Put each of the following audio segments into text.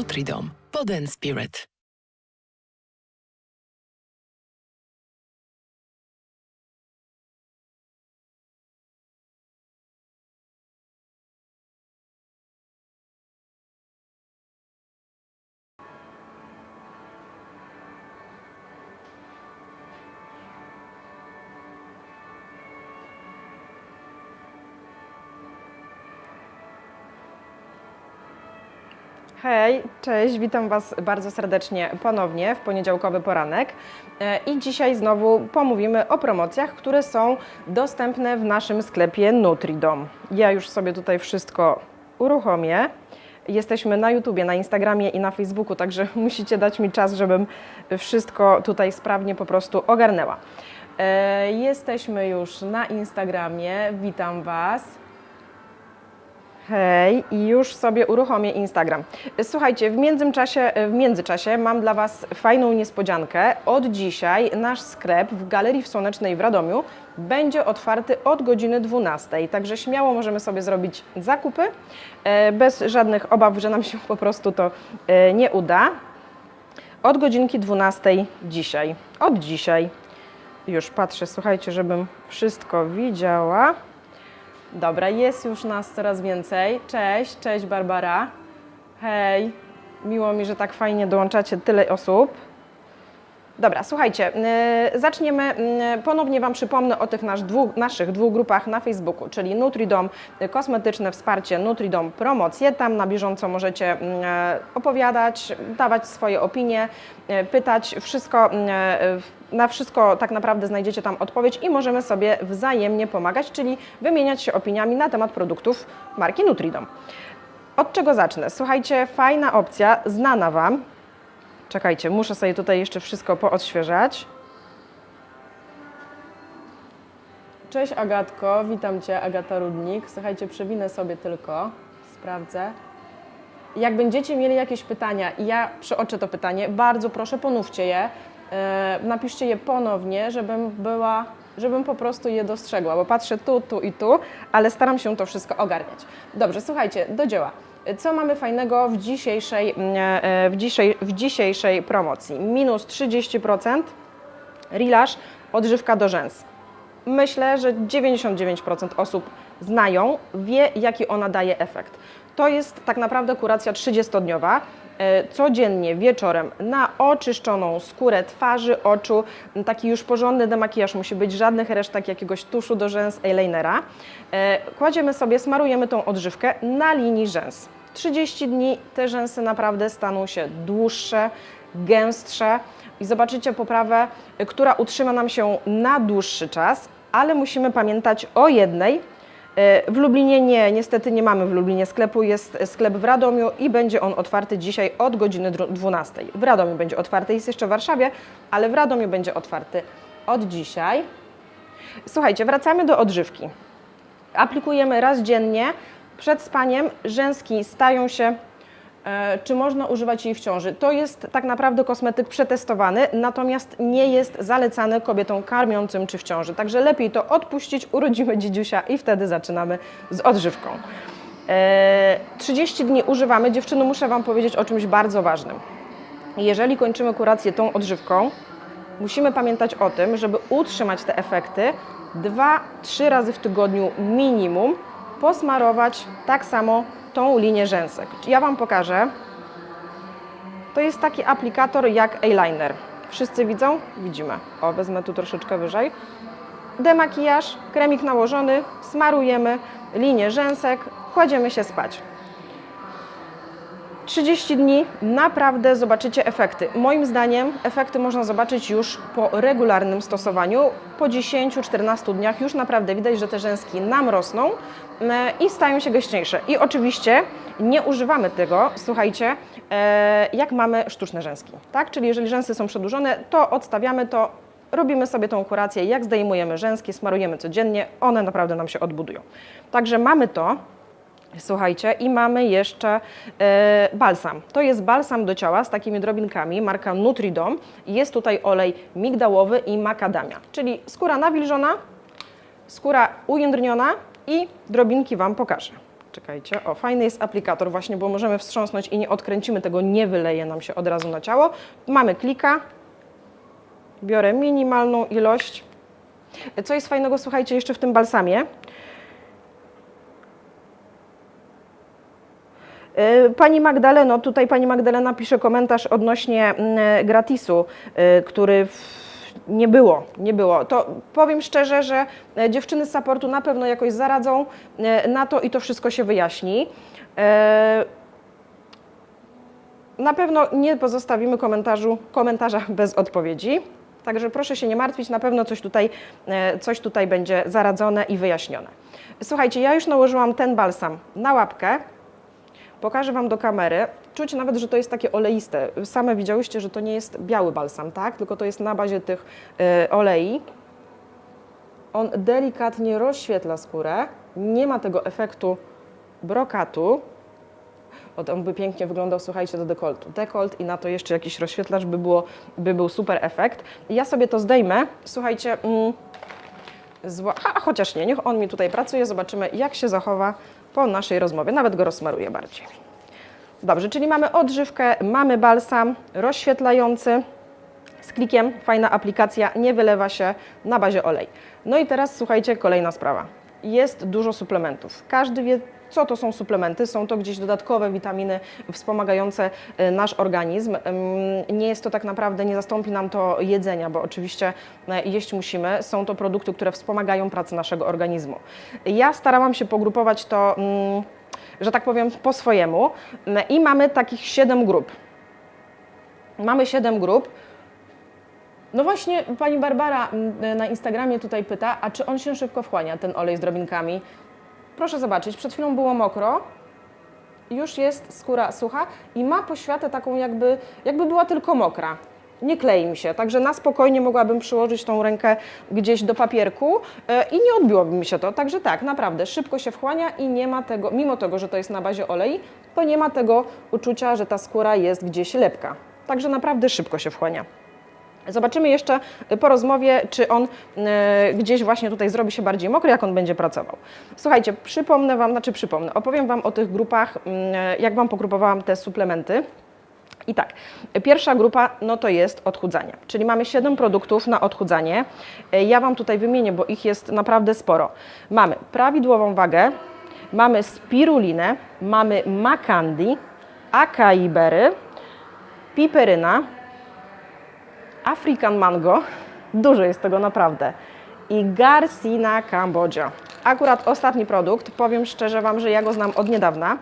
Nutridom. Poden Spirit. Hej, cześć, witam Was bardzo serdecznie ponownie w poniedziałkowy poranek. E, I dzisiaj znowu pomówimy o promocjach, które są dostępne w naszym sklepie Nutridom. Ja już sobie tutaj wszystko uruchomię. Jesteśmy na YouTubie, na Instagramie i na Facebooku, także musicie dać mi czas, żebym wszystko tutaj sprawnie po prostu ogarnęła. E, Jesteśmy już na Instagramie, witam Was. Hej, i już sobie uruchomię Instagram. Słuchajcie, w międzyczasie, w międzyczasie mam dla Was fajną niespodziankę. Od dzisiaj nasz sklep w Galerii w Słonecznej w Radomiu będzie otwarty od godziny 12. Także śmiało możemy sobie zrobić zakupy, e, bez żadnych obaw, że nam się po prostu to e, nie uda. Od godzinki 12 dzisiaj. Od dzisiaj. Już patrzę, słuchajcie, żebym wszystko widziała. Dobra, jest już nas coraz więcej. Cześć, cześć Barbara. Hej, miło mi, że tak fajnie dołączacie tyle osób. Dobra, słuchajcie, yy, zaczniemy. Yy, ponownie Wam przypomnę o tych nasz dwóch, naszych dwóch grupach na Facebooku, czyli Nutridom y, Kosmetyczne Wsparcie, Nutridom Promocje. Tam na bieżąco możecie opowiadać, dawać swoje opinie, pytać. Wszystko, na wszystko tak naprawdę znajdziecie tam odpowiedź i możemy sobie wzajemnie pomagać, czyli wymieniać się opiniami na temat produktów marki Nutridom. Od czego zacznę? Słuchajcie, fajna opcja, znana Wam, Czekajcie, muszę sobie tutaj jeszcze wszystko poodświeżać. Cześć Agatko, witam Cię, Agata Rudnik. Słuchajcie, przewinę sobie tylko, sprawdzę. Jak będziecie mieli jakieś pytania i ja przeoczę to pytanie, bardzo proszę ponówcie je, e, napiszcie je ponownie, żebym była, żebym po prostu je dostrzegła, bo patrzę tu, tu i tu, ale staram się to wszystko ogarniać. Dobrze, słuchajcie, do dzieła. Co mamy fajnego w dzisiejszej, mm, e, w dzisiaj, w dzisiejszej promocji? Minus 30%, relash, odżywka do rzęs. Myślę, że 99% osób znają, wie jaki ona daje efekt. To jest tak naprawdę kuracja 30-dniowa. E, Codziennie wieczorem na oczyszczoną skórę twarzy, oczu, taki już porządny demakijaż musi być, żadnych resztek jakiegoś tuszu do rzęs, eyelinera. E, Kładziemy sobie, smarujemy tą odżywkę na linii rzęs. 30 dni te rzęsy naprawdę staną się dłuższe, gęstsze i zobaczycie poprawę, która utrzyma nam się na dłuższy czas, ale musimy pamiętać o jednej. Y, W Lublinie nie, niestety nie mamy w Lublinie sklepu, jest sklep w Radomiu i będzie on otwarty dzisiaj od godziny dru- 12. W Radomiu będzie otwarty, jest jeszcze w Warszawie, ale w Radomiu będzie otwarty od dzisiaj. Słuchajcie, wracamy do odżywki. Aplikujemy raz dziennie. Przed spaniem rzęski stają się. E, czy można używać jej w ciąży? To jest tak naprawdę kosmetyk przetestowany, natomiast nie jest zalecany kobietom karmiącym czy w ciąży. Także lepiej to odpuścić, urodzimy dziedziusia i wtedy zaczynamy z odżywką. E, 30 dni używamy. Dziewczyny, muszę Wam powiedzieć o czymś bardzo ważnym. Jeżeli kończymy kurację tą odżywką, musimy pamiętać o tym, żeby utrzymać te efekty 2-3 razy w tygodniu minimum, posmarować tak samo tą linię rzęsek. Ja Wam pokażę. To jest taki aplikator jak eyeliner. Wszyscy widzą? Widzimy. O, wezmę tu troszeczkę wyżej. Demakijaż, kremik nałożony, smarujemy linię rzęsek, kładziemy się spać. 30 dni naprawdę zobaczycie efekty. Moim zdaniem efekty można zobaczyć już po regularnym stosowaniu. Po 10-14 dniach już naprawdę widać, że te rzęski nam rosną e, i stają się gęściejsze. I oczywiście nie używamy tego, słuchajcie, e, jak mamy sztuczne rzęski. Tak? Czyli jeżeli rzęsy są przedłużone, to odstawiamy to, robimy sobie tą kurację, jak zdejmujemy rzęski, smarujemy codziennie, one naprawdę nam się odbudują. Także mamy to. Słuchajcie, i mamy jeszcze e, balsam. To jest balsam do ciała z takimi drobinkami, marka Nutridom. Jest tutaj olej migdałowy i makadamia, czyli skóra nawilżona, skóra ujędrniona i drobinki Wam pokażę. Czekajcie, o, fajny jest aplikator właśnie, bo możemy wstrząsnąć i nie odkręcimy tego, nie wyleje nam się od razu na ciało. Mamy klika, biorę minimalną ilość. Co jest fajnego, słuchajcie, jeszcze w tym balsamie? Pani Magdaleno, tutaj pani Magdalena pisze komentarz odnośnie mm, gratisu, y, który nie było, nie było. To powiem szczerze, że e, dziewczyny z supportu na pewno jakoś zaradzą e, na to i to wszystko się wyjaśni. E, Na pewno nie pozostawimy komentarzu, komentarza bez odpowiedzi. Także proszę się nie martwić, na pewno coś tutaj, e, coś tutaj będzie zaradzone i wyjaśnione. Słuchajcie, ja już nałożyłam ten balsam na łapkę. Pokażę Wam do kamery. Czuć nawet, że to jest takie oleiste. Same widziałyście, że to nie jest biały balsam, tak? Tylko to jest na bazie tych e, olei. On delikatnie rozświetla skórę. Nie ma tego efektu brokatu. On by pięknie wyglądał, słuchajcie, do dekoltu. Dekolt i na to jeszcze jakiś rozświetlacz by, było, by był super efekt. Ja sobie to zdejmę. Słuchajcie, mm, zła... a chociaż nie, niech on mi tutaj pracuje. Zobaczymy, jak się zachowa po naszej rozmowie. Nawet go rozsmaruję bardziej. Dobrze, czyli mamy odżywkę, mamy balsam rozświetlający z klikiem, fajna aplikacja, nie wylewa się na bazie olej. No i teraz słuchajcie, kolejna sprawa. Jest dużo suplementów. Każdy wie, co to są suplementy. Są to gdzieś dodatkowe witaminy wspomagające e, nasz organizm. Nie jest to tak naprawdę, nie zastąpi nam to jedzenia, bo oczywiście e, jeść musimy. Są to produkty, które wspomagają pracę naszego organizmu. Ja starałam się pogrupować to, mm, że tak powiem, po swojemu i mamy takich siedem grup. Mamy siedem grup. No właśnie, pani Barbara na Instagramie tutaj pyta, a czy on się szybko wchłania, ten olej z drobinkami? Proszę zobaczyć, przed chwilą było mokro, już jest skóra sucha i ma poświatę taką jakby, jakby była tylko mokra. Nie klei mi się, także na spokojnie mogłabym przyłożyć tą rękę gdzieś do papierku e, i nie odbiłoby mi się to. Także tak, naprawdę szybko się wchłania i nie ma tego, mimo tego, że to jest na bazie olei, to nie ma tego uczucia, że ta skóra jest gdzieś lepka. Także naprawdę szybko się wchłania. Zobaczymy jeszcze po rozmowie, czy on e, gdzieś właśnie tutaj zrobi się bardziej mokry, jak on będzie pracował. Słuchajcie, przypomnę Wam, znaczy przypomnę, opowiem Wam o tych grupach, mm, jak Wam pogrupowałam te suplementy. I tak, pierwsza grupa no to jest odchudzanie, czyli mamy 7 produktów na odchudzanie. E, Ja Wam tutaj wymienię, bo ich jest naprawdę sporo. Mamy prawidłową wagę, mamy spirulinę, mamy makandi, akaibery, piperyna, African Mango, dużo jest tego naprawdę, i Garcina Kambodża. Akurat ostatni produkt, powiem szczerze Wam, że ja go znam od niedawna.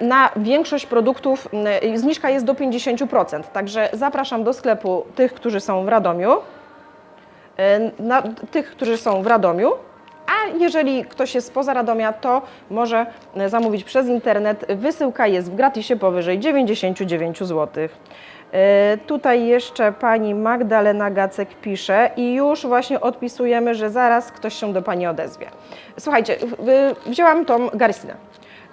Na większość produktów zniżka jest do 50%, także zapraszam do sklepu tych, którzy są w Radomiu, na tych, którzy są w Radomiu, a jeżeli ktoś jest spoza Radomia, to może zamówić przez internet. Wysyłka jest w gratisie powyżej 99 zł. E, Tutaj jeszcze pani Magdalena Gacek pisze i już właśnie odpisujemy, że zaraz ktoś się do pani odezwie. Słuchajcie, wzięłam tą Garcinę.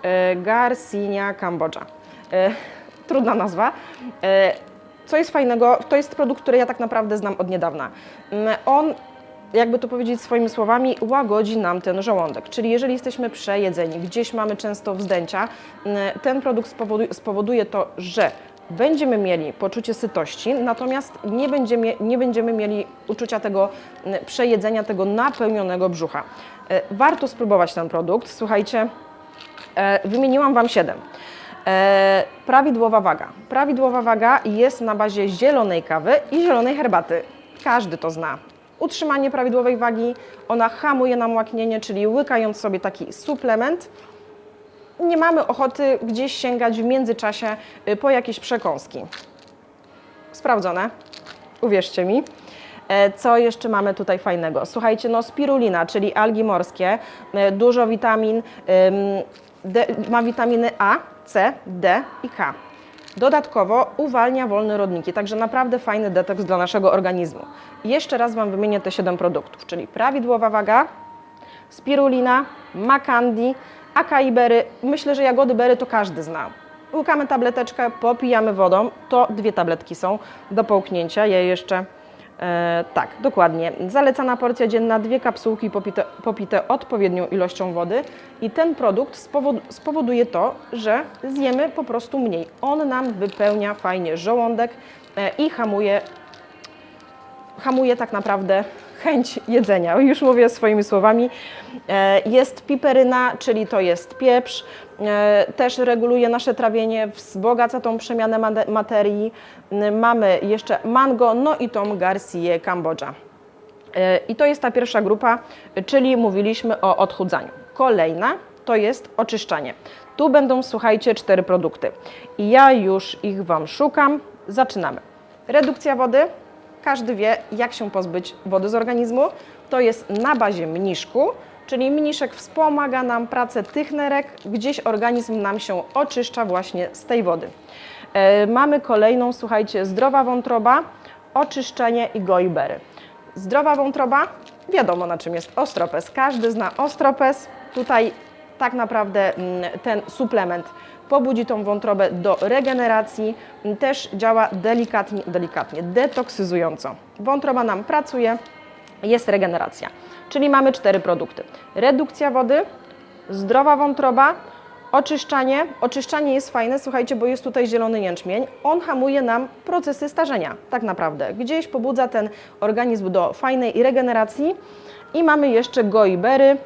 E, Garcinia Kambodża. E, Trudna nazwa. Co jest fajnego, to jest produkt, który ja tak naprawdę znam od niedawna. Mm, On jakby to powiedzieć swoimi słowami, łagodzi nam ten żołądek. Czyli jeżeli jesteśmy przejedzeni, gdzieś mamy często wzdęcia, mm, ten produkt spowoduje, spowoduje to, że będziemy mieli poczucie sytości, natomiast nie będziemy, nie będziemy mieli uczucia tego mm, przejedzenia, tego napełnionego brzucha. E, Warto spróbować ten produkt. Słuchajcie, E, Wymieniłam Wam 7. E, prawidłowa waga. Prawidłowa waga jest na bazie zielonej kawy i zielonej herbaty. Każdy to zna. Utrzymanie prawidłowej wagi, ona hamuje nam łaknienie, czyli łykając sobie taki suplement, nie mamy ochoty gdzieś sięgać w międzyczasie y, po jakieś przekąski. Sprawdzone, uwierzcie mi. E, Co jeszcze mamy tutaj fajnego? Słuchajcie, no spirulina, czyli algi morskie, e, dużo witamin, D, ma witaminy A, C, D i K. Dodatkowo uwalnia wolne rodniki, także naprawdę fajny detoks dla naszego organizmu. Jeszcze raz Wam wymienię te 7 produktów, czyli prawidłowa waga, spirulina, makandi, akaibery. Myślę, że jagody bery to każdy zna. Łykamy tableteczkę, popijamy wodą. To dwie tabletki są do połknięcia. Ja je jeszcze E, tak, dokładnie. Zalecana porcja dzienna, dwie kapsułki popite, popite odpowiednią ilością wody i ten produkt spowod, spowoduje to, że zjemy po prostu mniej. On nam wypełnia fajnie żołądek e, i hamuje hamuje tak naprawdę chęć jedzenia. Już mówię swoimi słowami. E, Jest piperyna, czyli to jest pieprz, e, też reguluje nasze trawienie, wzbogaca tą przemianę materii. N- Mamy jeszcze mango, no i tą Garcia Kambodża. E, I to jest ta pierwsza grupa, czyli mówiliśmy o odchudzaniu. Kolejna to jest oczyszczanie. Tu będą, słuchajcie, cztery produkty. I ja już ich Wam szukam. Zaczynamy. Redukcja wody. Każdy wie, jak się pozbyć wody z organizmu. To jest na bazie mniszku, czyli mniszek wspomaga nam pracę tych nerek. Gdzieś organizm nam się oczyszcza właśnie z tej wody. E, mamy kolejną, słuchajcie, zdrowa wątroba, oczyszczenie i goibery. Zdrowa wątroba, wiadomo na czym jest ostropes. Każdy zna ostropes. Tutaj tak naprawdę mm, ten suplement pobudzi tą wątrobę do regeneracji, też działa delikatnie, delikatnie detoksyzująco. Wątroba nam pracuje, jest regeneracja. Czyli mamy cztery produkty. Redukcja wody, zdrowa wątroba, oczyszczanie. Oczyszczanie jest fajne, słuchajcie, bo jest tutaj zielony jęczmień. On hamuje nam procesy starzenia, tak naprawdę. Gdzieś pobudza ten organizm do fajnej regeneracji. I mamy jeszcze goibery.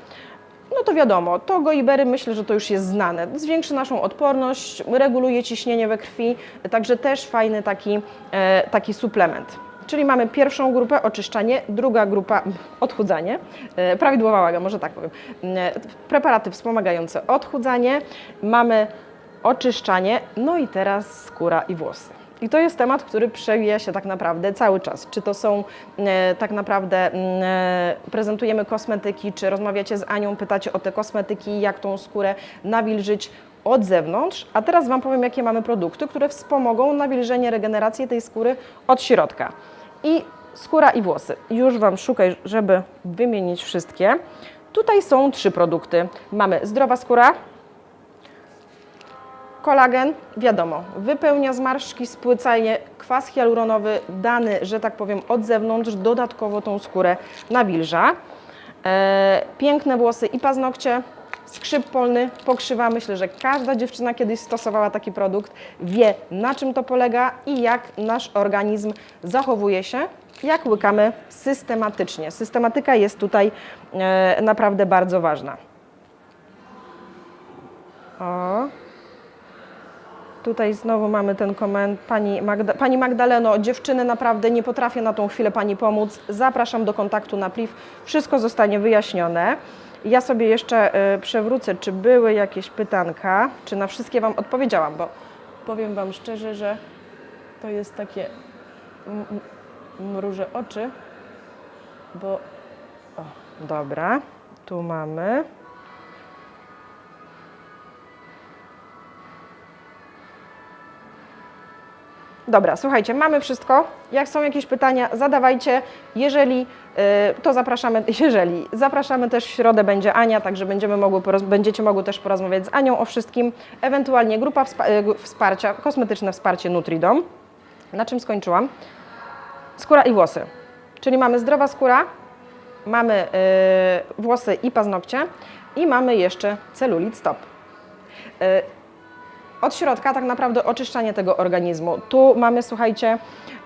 No to wiadomo, to goibery myślę, że to już jest znane. Zwiększy naszą odporność, reguluje ciśnienie we krwi, także też fajny taki, e, taki suplement. Czyli mamy pierwszą grupę oczyszczanie, druga grupa odchudzanie, e, prawidłowa waga, może tak powiem. E, Preparaty wspomagające odchudzanie, mamy oczyszczanie, no i teraz skóra i włosy. I to jest temat, który przewija się tak naprawdę cały czas. Czy to są e, tak naprawdę, mm, e, prezentujemy kosmetyki, czy rozmawiacie z Anią, pytacie o te kosmetyki, jak tą skórę nawilżyć od zewnątrz. A teraz Wam powiem, jakie mamy produkty, które wspomogą nawilżenie, regenerację tej skóry od środka. I skóra i włosy. Już Wam szukaj, żeby wymienić wszystkie. Tutaj są trzy produkty. Mamy zdrowa skóra, Kolagen, wiadomo, wypełnia zmarszczki, spłycanie, kwas hialuronowy dany, że tak powiem, od zewnątrz, dodatkowo tą skórę nawilża. E, piękne włosy i paznokcie, skrzyp polny, pokrzywa. Myślę, że każda dziewczyna kiedyś stosowała taki produkt, wie na czym to polega i jak nasz organizm zachowuje się, jak łykamy systematycznie. Systematyka jest tutaj e, naprawdę bardzo ważna. O. Tutaj znowu mamy ten koment. Pani, Magda, Pani Magdaleno, dziewczyny naprawdę nie potrafię na tą chwilę Pani pomóc. Zapraszam do kontaktu na priv. Wszystko zostanie wyjaśnione. Ja sobie jeszcze y, przewrócę, czy były jakieś pytanka, czy na wszystkie Wam odpowiedziałam, bo powiem Wam szczerze, że to jest takie m- m- mruże oczy, bo... O, dobra, tu mamy. Dobra, słuchajcie, mamy wszystko. Jak są jakieś pytania, zadawajcie. Jeżeli, y, to zapraszamy, jeżeli, zapraszamy też w środę będzie Ania, także będziemy mogły, będziecie mogły też porozmawiać z Anią o wszystkim. Ewentualnie grupa y, wsparcia, kosmetyczne wsparcie Nutridom. Na czym skończyłam? Skóra i włosy. Czyli mamy zdrowa skóra, mamy y, włosy i paznokcie i mamy jeszcze celulit stop. Od środka tak naprawdę oczyszczanie tego organizmu. Tu mamy, słuchajcie,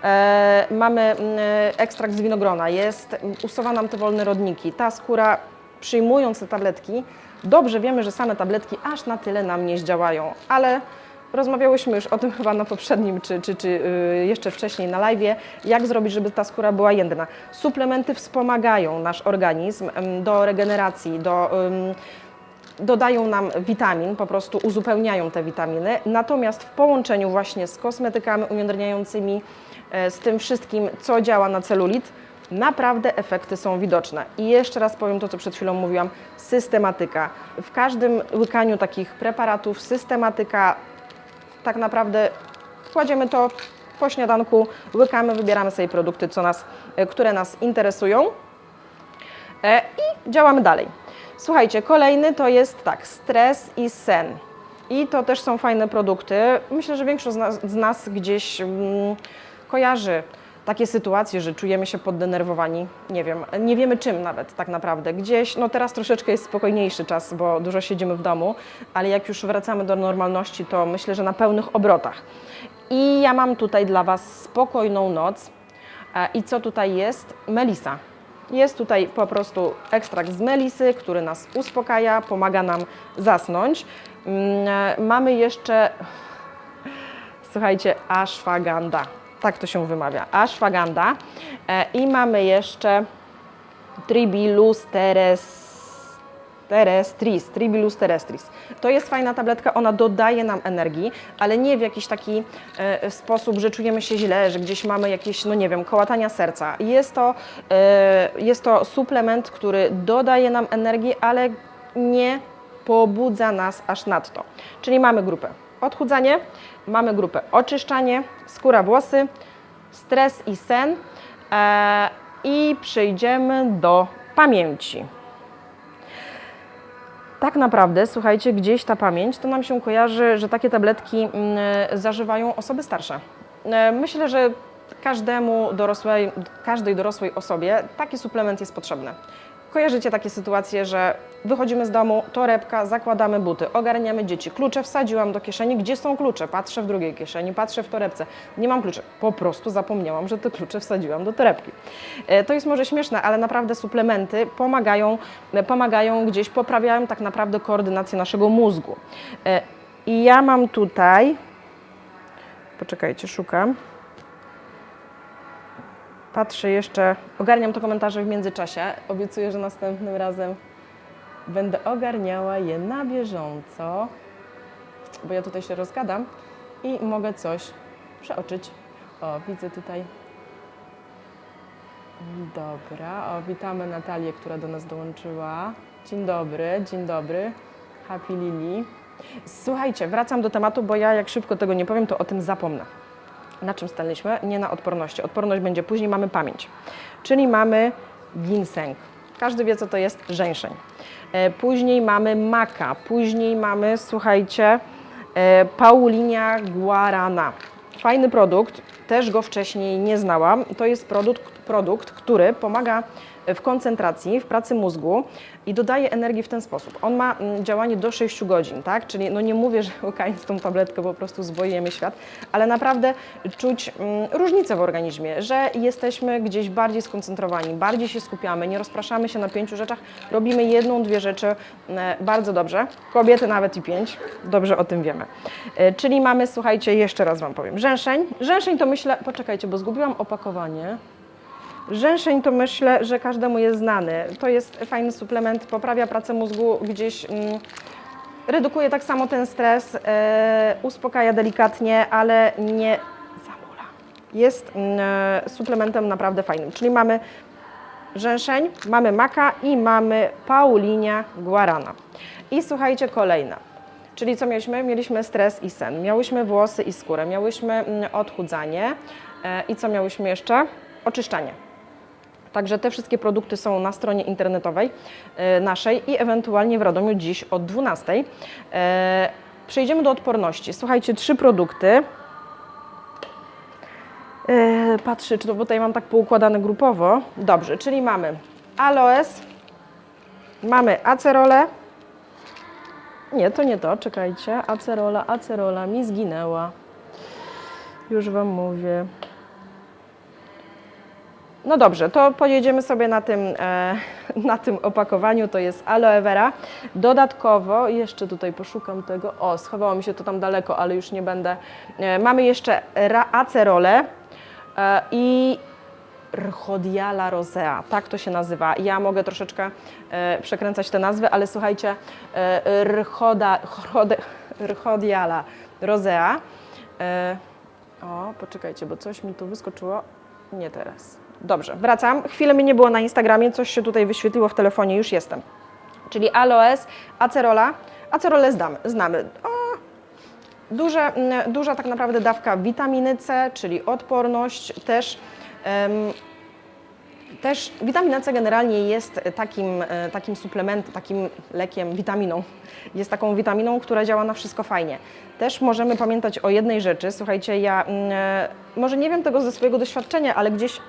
e, mamy mm, ekstrakt z winogrona, jest, mm, usuwa nam te wolne rodniki. Ta skóra, przyjmując te tabletki, dobrze wiemy, że same tabletki aż na tyle nam nie zdziałają, ale rozmawiałyśmy już o tym chyba na poprzednim, czy, czy, czy y, jeszcze wcześniej na live, jak zrobić, żeby ta skóra była jędrna. Suplementy wspomagają nasz organizm em, do regeneracji, do... dodają nam witamin, po prostu uzupełniają te witaminy. Natomiast w połączeniu właśnie z kosmetykami ujędrniającymi, e, z tym wszystkim, co działa na celulit, naprawdę efekty są widoczne. I jeszcze raz powiem to, co przed chwilą mówiłam, systematyka. W każdym łykaniu takich preparatów systematyka tak naprawdę kładziemy to po śniadanku, łykamy, wybieramy sobie produkty, co nas, e, które nas interesują e, i działamy dalej. Słuchajcie, kolejny to jest tak, stres i sen. I to też są fajne produkty. Myślę, że większość z nas, z nas gdzieś mm, kojarzy takie sytuacje, że czujemy się poddenerwowani, nie wiem, nie wiemy czym nawet tak naprawdę. Gdzieś, no teraz troszeczkę jest spokojniejszy czas, bo dużo siedzimy w domu, ale jak już wracamy do normalności, to myślę, że na pełnych obrotach. I ja mam tutaj dla Was spokojną noc. E, I co tutaj jest? Melisa. Jest tutaj po prostu ekstrakt z melisy, który nas uspokaja, pomaga nam zasnąć. Mm, Mamy jeszcze, słuchajcie, ashwagandha. Tak to się wymawia, ashwagandha. E, I mamy jeszcze Tribilus teres, terestris, Tribilus terestris. To jest fajna tabletka, ona dodaje nam energii, ale nie w jakiś taki e, sposób, że czujemy się źle, że gdzieś mamy jakieś, no nie wiem, kołatania serca. Jest to, e, jest to suplement, który dodaje nam energii, ale nie pobudza nas aż nadto. Czyli mamy grupę odchudzanie, mamy grupę oczyszczanie, skóra, włosy, stres i sen e, i przejdziemy do pamięci. Tak naprawdę, słuchajcie, gdzieś ta pamięć, to nam się kojarzy, że takie tabletki mm, zażywają osoby starsze. E, Myślę, że każdemu dorosłej, każdej dorosłej osobie taki suplement jest potrzebny. Kojarzycie takie sytuacje, że wychodzimy z domu, torebka, zakładamy buty, ogarniamy dzieci, klucze wsadziłam do kieszeni, gdzie są klucze? Patrzę w drugiej kieszeni, patrzę w torebce, nie mam kluczy. Po prostu zapomniałam, że te klucze wsadziłam do torebki. E, To jest może śmieszne, ale naprawdę suplementy pomagają, e, pomagają gdzieś, poprawiają tak naprawdę koordynację naszego mózgu. E, I ja mam tutaj, poczekajcie, szukam. Patrzę jeszcze, ogarniam to komentarze w międzyczasie. Obiecuję, że następnym razem będę ogarniała je na bieżąco, bo ja tutaj się rozgadam i mogę coś przeoczyć. O, widzę tutaj. Dobra, o, witamy Natalię, która do nas dołączyła. Dzień dobry, dzień dobry. Happy Lili. Słuchajcie, wracam do tematu, bo ja jak szybko tego nie powiem, to o tym zapomnę. Na czym staliśmy? Nie na odporności. Odporność będzie później, mamy pamięć. Czyli mamy ginseng. Każdy wie, co to jest żeńszeń. E, Później mamy maka, później mamy, słuchajcie, e, Paulinia guarana. Fajny produkt, też go wcześniej nie znałam. To jest produkt, produkt, który pomaga w koncentracji, w pracy mózgu i dodaje energii w ten sposób. On ma mm, działanie do 6 godzin, tak? Czyli no nie mówię, że łykając tą tabletkę po prostu zwojemy świat, ale naprawdę czuć mm, różnicę w organizmie, że jesteśmy gdzieś bardziej skoncentrowani, bardziej się skupiamy, nie rozpraszamy się na pięciu rzeczach, robimy jedną, dwie rzeczy e, bardzo dobrze. Kobiety nawet i pięć, dobrze o tym wiemy. E, Czyli mamy, słuchajcie, jeszcze raz Wam powiem, rzęszeń. Rzęszeń to myślę, poczekajcie, bo zgubiłam opakowanie. Rzęszeń to myślę, że każdemu jest znany. To jest fajny suplement, poprawia pracę mózgu gdzieś. Mm, redukuje tak samo ten stres, e, uspokaja delikatnie, ale nie zamula. Jest mm, e, suplementem naprawdę fajnym. Czyli mamy rzęszeń, mamy maka i mamy paulinia guarana. I słuchajcie, kolejna. Czyli co mieliśmy? Mieliśmy stres i sen, miałyśmy włosy i skórę, miałyśmy mm, odchudzanie e, i co miałyśmy jeszcze? Oczyszczanie. Także te wszystkie produkty są na stronie internetowej e, naszej i ewentualnie w Radomiu dziś od 12. E, Przejdziemy do odporności. Słuchajcie, trzy produkty. E, Patrzę, czy to tutaj mam tak poukładane grupowo. Dobrze, czyli mamy aloes, mamy acerolę. Nie, to nie to, czekajcie. Acerola, acerola mi zginęła. Już Wam mówię. No dobrze, to pojedziemy sobie na tym, e, na tym opakowaniu, to jest aloe vera. Dodatkowo, jeszcze tutaj poszukam tego, o schowało mi się to tam daleko, ale już nie będę. E, mamy jeszcze acerolę e, i Rhodiala rosea, tak to się nazywa. Ja mogę troszeczkę przekręcać te nazwy, ale słuchajcie, rhoda, Rhodiala rosea. O, poczekajcie, bo coś mi tu wyskoczyło. Nie teraz. Dobrze, wracam. Chwilę mnie nie było na Instagramie, coś się tutaj wyświetliło w telefonie, już jestem. Czyli aloes, acerola. Acerolę znamy. O, duże, mm, duża tak naprawdę dawka witaminy C, czyli odporność też. em, Też witamina C generalnie jest takim, e, takim suplementem, takim lekiem, witaminą. Jest taką witaminą, która działa na wszystko fajnie. Też możemy pamiętać o jednej rzeczy. Słuchajcie, ja mm, e, może nie wiem tego ze swojego doświadczenia, ale gdzieś.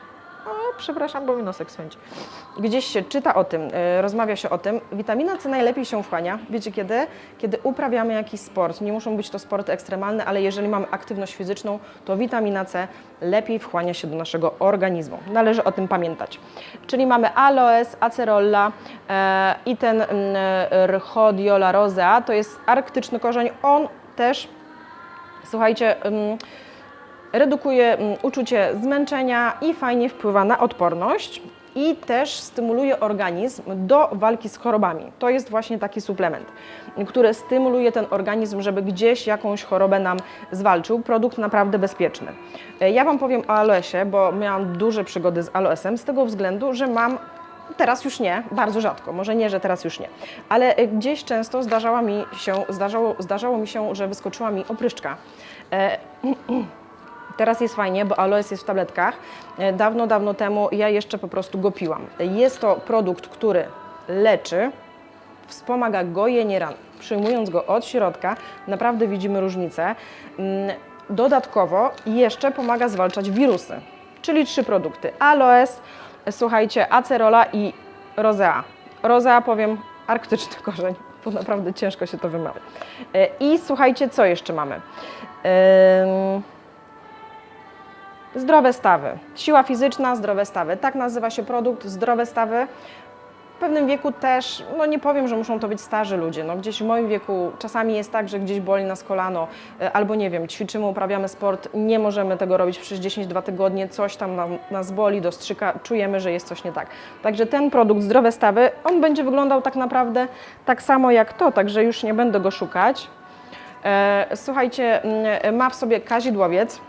Przepraszam, bo mi nosek swędzi. Gdzieś się czyta o tym, e, rozmawia się o tym. Witamina C najlepiej się wchłania. Wiecie kiedy? Kiedy uprawiamy jakiś sport. Nie muszą być to sporty ekstremalne, ale jeżeli mamy aktywność fizyczną, to witamina C lepiej wchłania się do naszego organizmu. Należy o tym pamiętać. Czyli mamy aloes, acerolla e, i ten mm, e, rhodiola rosea, to jest arktyczny korzeń. On też, słuchajcie, mm, redukuje mm, uczucie zmęczenia i fajnie wpływa na odporność i też stymuluje organizm do walki z chorobami. To jest właśnie taki suplement, który stymuluje ten organizm, żeby gdzieś jakąś chorobę nam zwalczył. Produkt naprawdę bezpieczny. E, Ja Wam powiem o aloesie, bo miałam duże przygody z aloesem z tego względu, że mam Teraz już nie, bardzo rzadko, może nie, że teraz już nie, ale e, gdzieś często zdarzała mi się, zdarzało, zdarzało mi się, że wyskoczyła mi opryszczka. E, Teraz jest fajnie, bo aloes jest w tabletkach. E, Dawno, dawno temu ja jeszcze po prostu go piłam. Jest to produkt, który leczy, wspomaga gojenie ran. Przyjmując go od środka, naprawdę widzimy różnicę. Mm, Dodatkowo jeszcze pomaga zwalczać wirusy, czyli trzy produkty. Aloes, słuchajcie, acerola i rozea. Rozea powiem arktyczny korzeń, bo naprawdę ciężko się to wymawia. E, I słuchajcie, co jeszcze mamy? Ym, Zdrowe stawy. Siła fizyczna, zdrowe stawy. Tak nazywa się produkt, zdrowe stawy. W pewnym wieku też, no nie powiem, że muszą to być starzy ludzie. No gdzieś w moim wieku czasami jest tak, że gdzieś boli nas kolano, e, albo nie wiem, ćwiczymy, uprawiamy sport, nie możemy tego robić przez 10-2 tygodnie, coś tam nam, nas boli, dostrzyka, czujemy, że jest coś nie tak. Także ten produkt Zdrowe Stawy, on będzie wyglądał tak naprawdę tak samo jak to, także już nie będę go szukać. E, Słuchajcie, mm, ma w sobie kazidłowiec.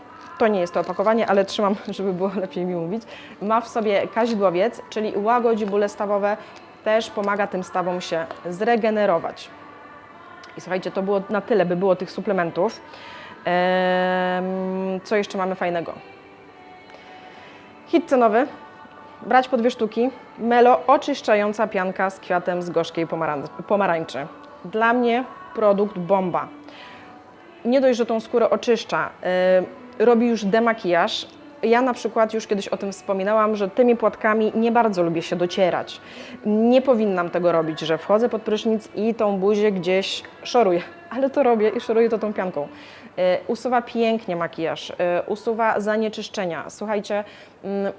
To nie jest to opakowanie, ale trzymam, żeby było lepiej mi mówić. Ma w sobie kazidłowiec, czyli łagodzi bóle stawowe, też pomaga tym stawom się zregenerować. I słuchajcie, to było na tyle, by było tych suplementów. Em, Co jeszcze mamy fajnego? Hit cenowy. Brać po dwie sztuki. Melo oczyszczająca pianka z kwiatem z gorzkiej pomarańczy. Dla mnie produkt bomba. Nie dość, że tą skórę oczyszcza, robi już demakijaż. Ja na przykład już kiedyś o tym wspominałam, że tymi płatkami nie bardzo lubię się docierać. Nie powinnam tego robić, że wchodzę pod prysznic i tą buzię gdzieś szoruję, ale to robię i szoruję to tą pianką. Y, Usuwa pięknie makijaż, y, usuwa zanieczyszczenia. Słuchajcie, mm,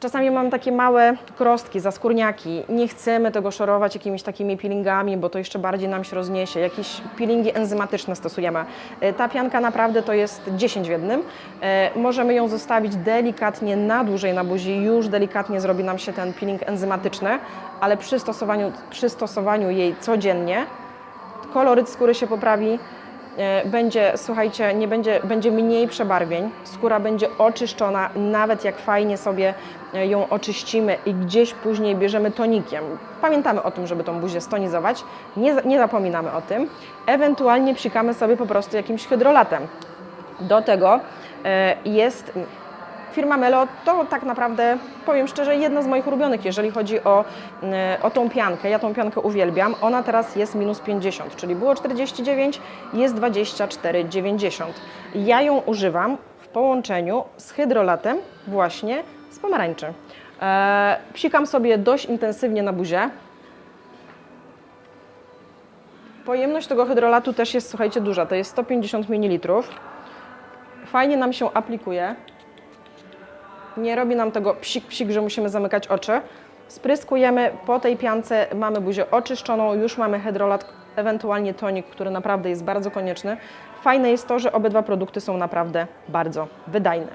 Czasami mam takie małe krostki, zaskórniaki. Nie chcemy tego szorować jakimiś takimi peelingami, bo to jeszcze bardziej nam się rozniesie. Jakieś peelingi enzymatyczne stosujemy. E, Ta pianka naprawdę to jest 10 w jednym. E, Możemy ją zostawić delikatnie na dłużej na buzi. Już delikatnie zrobi nam się ten peeling enzymatyczny, ale przy stosowaniu, przy stosowaniu jej codziennie koloryt skóry się poprawi, będzie, słuchajcie, nie będzie, będzie mniej przebarwień, skóra będzie oczyszczona, nawet jak fajnie sobie e, ją oczyścimy i gdzieś później bierzemy tonikiem. Pamiętamy o tym, żeby tą buzię stonizować, nie, nie zapominamy o tym. Ewentualnie psikamy sobie po prostu jakimś hydrolatem. Do tego e, jest firma Melo, to tak naprawdę, powiem szczerze, jedna z moich ulubionych, jeżeli chodzi o, e, o tą piankę. Ja tą piankę uwielbiam. Ona teraz jest minus 50, czyli było 49, jest 24,90. Ja ją używam w połączeniu z hydrolatem właśnie z pomarańczy. E, psikam sobie dość intensywnie na buzię. Pojemność tego hydrolatu też jest, słuchajcie, duża. To jest 150 ml. Fajnie nam się aplikuje. Nie robi nam tego psik, psik, że musimy zamykać oczy. Spryskujemy po tej piance, mamy buzię oczyszczoną, już mamy hydrolat, ewentualnie tonik, który naprawdę jest bardzo konieczny. Fajne jest to, że obydwa produkty są naprawdę bardzo wydajne.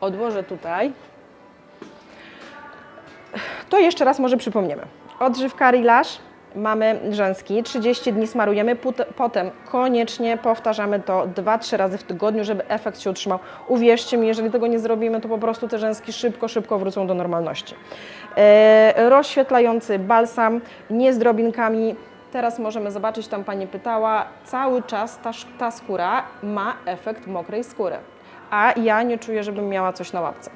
Odłożę tutaj. To jeszcze raz może przypomniemy. Odżywka Rilash mamy rzęski, 30 dni smarujemy, potem koniecznie powtarzamy to 2-3 razy w tygodniu, żeby efekt się utrzymał. Uwierzcie mi, jeżeli tego nie zrobimy, to po prostu te rzęski szybko, szybko wrócą do normalności. E, rozświetlający balsam, nie z drobinkami. Teraz możemy zobaczyć, tam Pani pytała, cały czas ta, ta skóra ma efekt mokrej skóry, a ja nie czuję, żebym miała coś na łapce.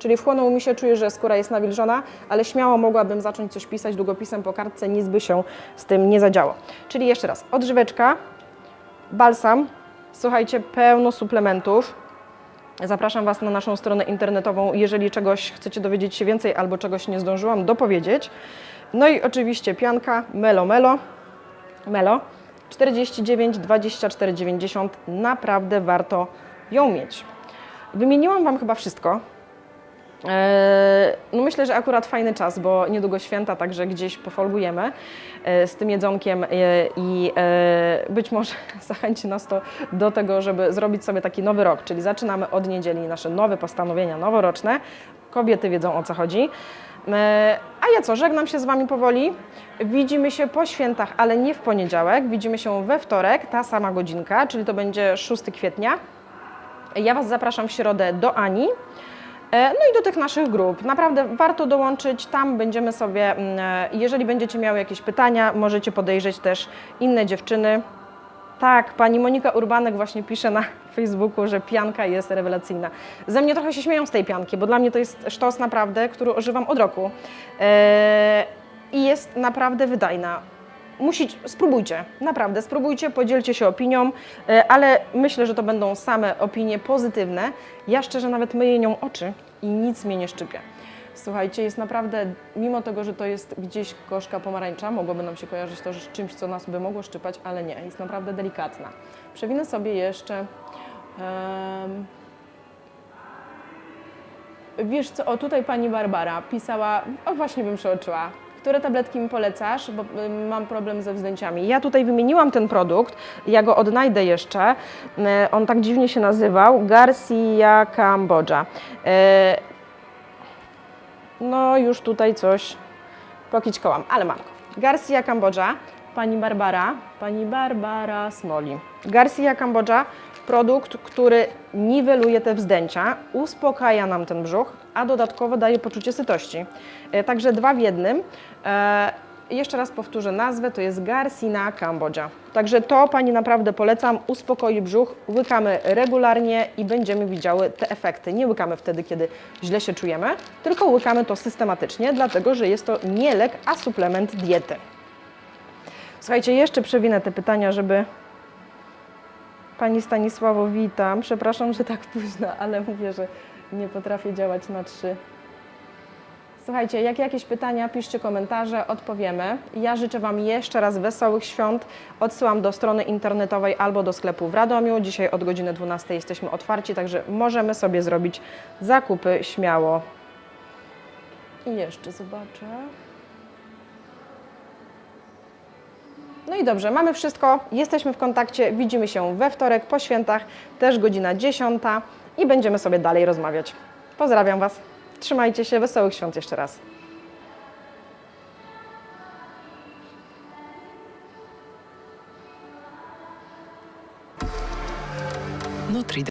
Czyli wchłonął mi się, czuję, że skóra jest nawilżona, ale śmiało mogłabym zacząć coś pisać długopisem po kartce, nic by się z tym nie zadziało. Czyli jeszcze raz, odżyweczka, balsam, słuchajcie, pełno suplementów. Zapraszam Was na naszą stronę internetową, jeżeli czegoś chcecie dowiedzieć się więcej albo czegoś nie zdążyłam dopowiedzieć. No i oczywiście pianka Melo Melo. Melo 49, 24, 90. Naprawdę warto ją mieć. Wymieniłam Wam chyba wszystko. Eee, No myślę, że akurat fajny czas, bo niedługo święta, także gdzieś pofolgujemy e, z tym jedzonkiem e, i e, być może zachęci nas to do tego, żeby zrobić sobie taki nowy rok, czyli zaczynamy od niedzieli nasze nowe postanowienia noworoczne. Kobiety wiedzą o co chodzi. E, A ja co, żegnam się z Wami powoli. Widzimy się po świętach, ale nie w poniedziałek. Widzimy się we wtorek, ta sama godzinka, czyli to będzie 6 kwietnia. Ja Was zapraszam w środę do Ani. E, No i do tych naszych grup. Naprawdę warto dołączyć. Tam będziemy sobie, mm, e, jeżeli będziecie miały jakieś pytania, możecie podejrzeć też inne dziewczyny. Tak, pani Monika Urbanek właśnie pisze na Facebooku, że pianka jest rewelacyjna. Ze mnie trochę się śmieją z tej pianki, bo dla mnie to jest sztos naprawdę, który używam od roku. E, I jest naprawdę wydajna. Musicie, spróbujcie, naprawdę, spróbujcie, podzielcie się opinią, e, ale myślę, że to będą same opinie pozytywne. Ja szczerze nawet myję nią oczy i nic mnie nie szczypie. Słuchajcie, jest naprawdę, mimo tego, że to jest gdzieś gorzka pomarańcza, mogłoby nam się kojarzyć to z czymś, co nas by mogło szczypać, ale nie, jest naprawdę delikatna. Przewinę sobie jeszcze. em, Wiesz co, o tutaj pani Barbara pisała, o właśnie bym przeoczyła. Które tabletki mi polecasz, bo y, mam problem ze wzdęciami. Ja tutaj wymieniłam ten produkt, ja go odnajdę jeszcze. Y, On tak dziwnie się nazywał, Garcia Kambodża. Y, No już tutaj coś pokićkołam, ale mam. Garcia Kambodża, pani Barbara, pani Barbara Smoli. Garcia Kambodża, produkt, który niweluje te wzdęcia, uspokaja nam ten brzuch, a dodatkowo daje poczucie sytości. E, Także dwa w jednym. E, Jeszcze raz powtórzę nazwę, to jest Garcina Kambodża. Także to Pani naprawdę polecam, uspokoi brzuch, łykamy regularnie i będziemy widziały te efekty. Nie łykamy wtedy, kiedy źle się czujemy, tylko łykamy to systematycznie, dlatego że jest to nie lek, a suplement diety. Słuchajcie, jeszcze przewinę te pytania, żeby Pani Stanisławo, witam. Przepraszam, że tak późno, ale mówię, że nie potrafię działać na trzy. Słuchajcie, jak jakieś pytania, piszcie komentarze, odpowiemy. Ja życzę Wam jeszcze raz wesołych świąt. Odsyłam do strony internetowej albo do sklepu w Radomiu. Dzisiaj od godziny 12 jesteśmy otwarci, także możemy sobie zrobić zakupy śmiało. I jeszcze zobaczę. No i dobrze, mamy wszystko, jesteśmy w kontakcie, widzimy się we wtorek po świętach, też godzina 10 i będziemy sobie dalej rozmawiać. Pozdrawiam Was, trzymajcie się, wesołych świąt jeszcze raz.